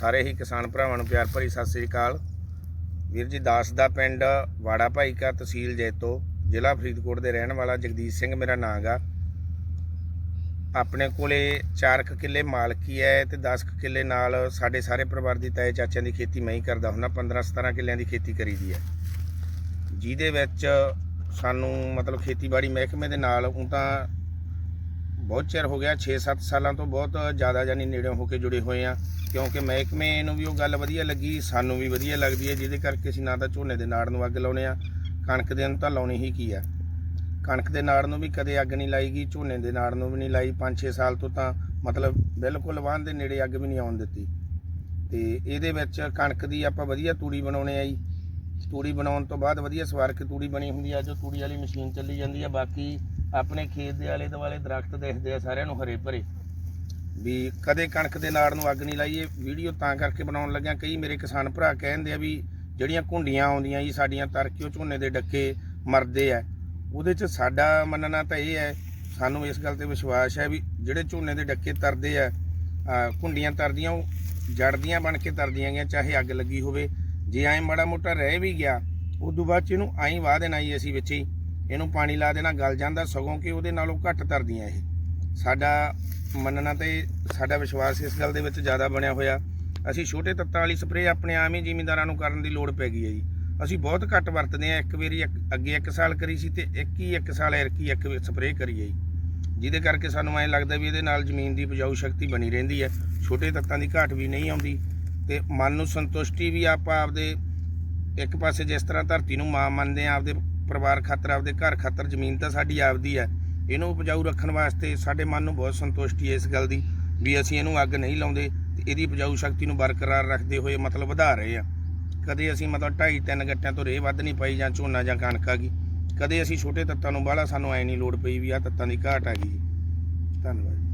ਸਾਰੇ ਹੀ ਕਿਸਾਨ ਭਰਾਵਾਂ ਨੂੰ ਪਿਆਰ ਭਰੀ ਸਤਿ ਸ੍ਰੀ ਅਕਾਲ। ਵੀਰ ਜੀ, ਦਾਸ ਦਾ ਪਿੰਡ ਵਾੜਾ ਭਾਈ ਕਾ ਤਹਿਸੀਲ ਜੈਤੋ, ਜ਼ਿਲ੍ਹਾ ਫਰੀਦਕੋਟ ਦੇ ਰਹਿਣ ਵਾਲਾ ਜਗਦੀਸ਼ ਸਿੰਘ ਮੇਰਾ ਨਾਂ ਗਾ ਆਪਣੇ ਕੋਲੇ 4 ਕਿੱਲੇ ਮਾਲਕੀ ਹੈ ਤੇ 10 ਕੁ ਕਿੱਲੇ ਨਾਲ ਸਾਡੇ ਸਾਰੇ ਪਰਿਵਾਰ ਦੀ ਤਾਏ ਚਾਚਿਆਂ ਦੀ ਖੇਤੀ ਮੈਂ ਹੀ ਕਰਦਾ ਹੁੰਦਾ 15 17 ਕਿੱਲਿਆਂ ਦੀ ਖੇਤੀ ਕਰੀਦੀ ਹੈ। ਜਿਹਦੇ ਵਿੱਚ ਸਾਨੂੰ ਮਤਲਬ ਖੇਤੀਬਾੜੀ ਮਹਿਕਮੇ ਦੇ ਨਾਲ ਹੁਣ ਤਾਂ ਬਹੁਤ ਚਿਰ ਹੋ ਗਿਆ 6-7 ਸਾਲਾਂ ਤੋਂ ਬਹੁਤ ਜ਼ਿਆਦਾ ਜਾਨੀ ਨੇੜੇ ਹੋ ਕੇ ਜੁੜੇ ਹੋਏ ਆ ਕਿਉਂਕਿ ਮਹਿਕਮੇ ਨੂੰ ਵੀ ਉਹ ਗੱਲ ਵਧੀਆ ਲੱਗੀ, ਸਾਨੂੰ ਵੀ ਵਧੀਆ ਲੱਗਦੀ ਹੈ, ਜਿਹਦੇ ਕਰਕੇ ਅਸੀਂ ਨਾ ਤਾਂ ਝੋਨੇ ਦੇ ਨਾੜ ਨੂੰ ਅੱਗ ਲਾਉਨੇ ਆ ਕਣਕ ਦੇ ਨੂੰ ਤਾਂ ਲਾਉਣੀ ਹੀ ਕੀ ਆ ਕਣਕ ਦੇ ਨਾੜ ਨੂੰ ਵੀ ਕਦੇ ਅੱਗ ਨਹੀਂ ਲਾਈਗੀ, ਝੋਨੇ ਦੇ ਨਾੜ ਨੂੰ ਵੀ ਨਹੀਂ ਲਾਈ 5-6 ਸਾਲ ਤੋਂ ਤਾਂ ਮਤਲਬ ਬਿਲਕੁਲ ਵਾਹਨ ਦੇ ਨੇੜੇ ਅੱਗ ਵੀ ਨਹੀਂ ਆਉਣ ਦਿੱਤੀ। ਤੇ ਇਹਦੇ ਵਿੱਚ ਕਣਕ ਦੀ ਆਪਾਂ ਵਧੀਆ ਤੂੜੀ ਬਣਾਉਣੇ ਆ ਜੀ। ਤੂੜੀ ਬਣਾਉਣ ਤੋਂ ਬਾਅਦ ਵਧੀਆ ਸਵਾਰ ਕੇ ਤੂੜੀ ਬਣੀ ਹੁੰਦੀ ਆ ਜੋ ਤੂੜੀ ਵਾਲੀ ਮਸ਼ੀਨ ਚੱਲੀ ਜਾਂਦੀ ਆ ਬਾਕੀ ਆਪਣੇ ਖੇਤ ਦੇ ਆਲੇ ਦੁਆਲੇ ਦਰਖਤ ਦੇਖਦੇ ਆ ਸਾਰਿਆਂ ਨੂੰ ਹਰੇ ਭਰੇ। ਵੀ ਕਦੇ ਕਣਕ ਦੇ ਨਾੜ ਨੂੰ ਅੱਗ ਨਹੀਂ ਲਾਈਏ ਵੀਡੀਓ ਤਾਂ ਕਰਕੇ ਬਣਾਉਣ ਲੱਗਿਆ ਕਈ ਮੇਰੇ ਕਿਸਾਨ ਭਰਾ ਕਹਿੰਦੇ ਆ ਵੀ ਜਿਹੜੀਆਂ ਘੁੰਡੀਆਂ ਆਉਂਦੀਆਂ ਜੀ ਸਾਡੀਆਂ ਤਰਕਿਓ ਝੋਨੇ ਦੇ ਡੱਕੇ ਮਰਦੇ ਆ। ਉਹਦੇ 'ਚ ਸਾਡਾ ਮੰਨਣਾ ਤਾਂ ਇਹ ਹੈ ਸਾਨੂੰ ਇਸ ਗੱਲ ਤੇ ਵਿਸ਼ਵਾਸ ਹੈ ਵੀ ਜਿਹੜੇ ਝੋਨੇ ਦੇ ਡੱਕੇ ਤਰਦੇ ਆ ਆ, ਘੁੰਡੀਆਂ ਤਰਦੀਆਂ ਉਹ ਜੜਦੀਆਂ ਬਣ ਕੇ ਤਰਦੀਆਂ ਗਈਆਂ ਚਾਹੇ ਅੱਗ ਲੱਗੀ ਹੋਵੇ ਜੇ ਐਂ ਮਾੜਾ ਮੋਟਾ ਰਹਿ ਵੀ ਗਿਆ, ਉਦੋਂ ਬਾਅਦ 'ਚ ਇਹਨੂੰ ਐਂ ਵਾਹ ਦੇਣਾ ਜੀ ਅਸੀਂ ਵਿੱਚ ਹੀ। ਇਹਨੂੰ ਪਾਣੀ ਲਾ ਦੇਣਾ, ਗਲ ਜਾਂਦਾ ਸਗੋਂ ਕਿ ਉਹਦੇ ਨਾਲੋਂ ਘੱਟ ਤਰਦੀਆਂ ਇਹ। ਸਾਡਾ ਮੰਨਣਾ ਤੇ ਸਾਡਾ ਵਿਸ਼ਵਾਸ ਇਸ ਗੱਲ ਦੇ ਵਿੱਚ ਜ਼ਿਆਦਾ ਬਣਿਆ ਹੋਇਆ। ਅਸੀਂ ਛੋਟੇ ਤੱਤਾਂ ਵਾਲੀ ਸਪਰੇਅ ਆਪਣੇ ਆਮ ਹੀ ਜ਼ਿਮੀਂਦਾਰਾਂ ਨੂੰ ਕਰਨ ਦੀ ਲੋੜ ਪੈ ਗਈ ਹੈ ਜੀ। ਅਸੀਂ ਬਹੁਤ ਘੱਟ ਵਰਤਦੇ ਆ ਇੱਕ ਵਾਰੀ ਇੱਕ- ਅੱਗੇ ਇੱਕ ਸਾਲ ਕਰੀ ਸੀ ਤੇ ਇੱਕ ਹੀ ਇੱਕ ਸਾਲ ਐਰਕੀ ਇੱਕ ਸਪਰੇਅ ਕਰੀ ਹੈ ਜੀ। ਜਿਹਦੇ ਕਰਕੇ ਸਾਨੂੰ ਐਂ ਲੱਗਦਾ ਵੀ ਇਹਦੇ ਨਾਲ ਜ਼ਮੀਨ ਦੀ ਉਪਜਾਊ ਸ਼ਕਤੀ ਬਣੀ ਰਹਿੰਦੀ ਹੈ। ਛੋਟੇ ਤੱਤਾਂ ਦੀ ਘਾਟ ਵੀ ਨਹੀਂ ਆਉਂਦੀ। ਤੇ ਮਨ ਨੂੰ ਸੰਤੁਸ਼ਟੀ ਵੀ ਆਪਾਂ ਆਪਦੇ ਇੱਕ ਪਾਸੇ ਜਿਸ ਤਰ੍ਹਾਂ ਧਰਤੀ ਨੂੰ ਮਾਂ ਮੰਨਦੇ ਆ ਆਪਦੇ ਪਰਿਵਾਰ ਖਾਤਰ, ਆਪਦੇ ਘਰ ਖਾਤਰ, ਜ਼ਮੀਨ ਤਾਂ ਸਾਡੀ ਆਪਦੀ ਹੈ। ਇਹਨੂੰ ਉਪਜਾਊ ਰੱਖਣ ਵਾਸਤੇ ਸਾਡੇ ਮਨ ਨੂੰ ਬਹੁਤ ਸੰਤੁਸ਼ਟੀ ਹੈ ਇਸ ਗੱਲ ਦੀ ਵੀ ਅਸੀਂ ਇਹਨੂੰ ਅੱਗ ਨਹੀਂ ਲਾਉਂਦੇ ਤੇ ਇਹਦੀ ਉਪਜਾਊ ਸ਼ਕਤੀ ਨੂੰ ਬਰਕਰਾਰ ਰੱਖਦੇ ਹੋਏ ਮਤਲਬ ਵਧਾ ਰਹੇ ਆ ਕਦੇ ਅਸੀਂ ਮਤਲਬ ਢਾਈ ਤਿੰਨ ਗੱਟਿਆਂ ਤੋਂ ਰੇਹ ਵੱਧ ਨਹੀਂ ਪਾਈ ਜਾਂ ਝੋਨਾ ਜਾਂ ਕਣਕ ਆ ਗਈ। ਕਦੇ ਅਸੀਂ ਛੋਟੇ ਤੱਤਾਂ ਨੂੰ ਬਾਹਲਾ ਸਾਨੂੰ ਐ ਨਹੀਂ ਲੋੜ ਪਈ ਵੀ ਆ ਤੱਤਾਂ ਦੀ ਘਾਟ ਆ ਗਈ ਧੰਨਵਾਦ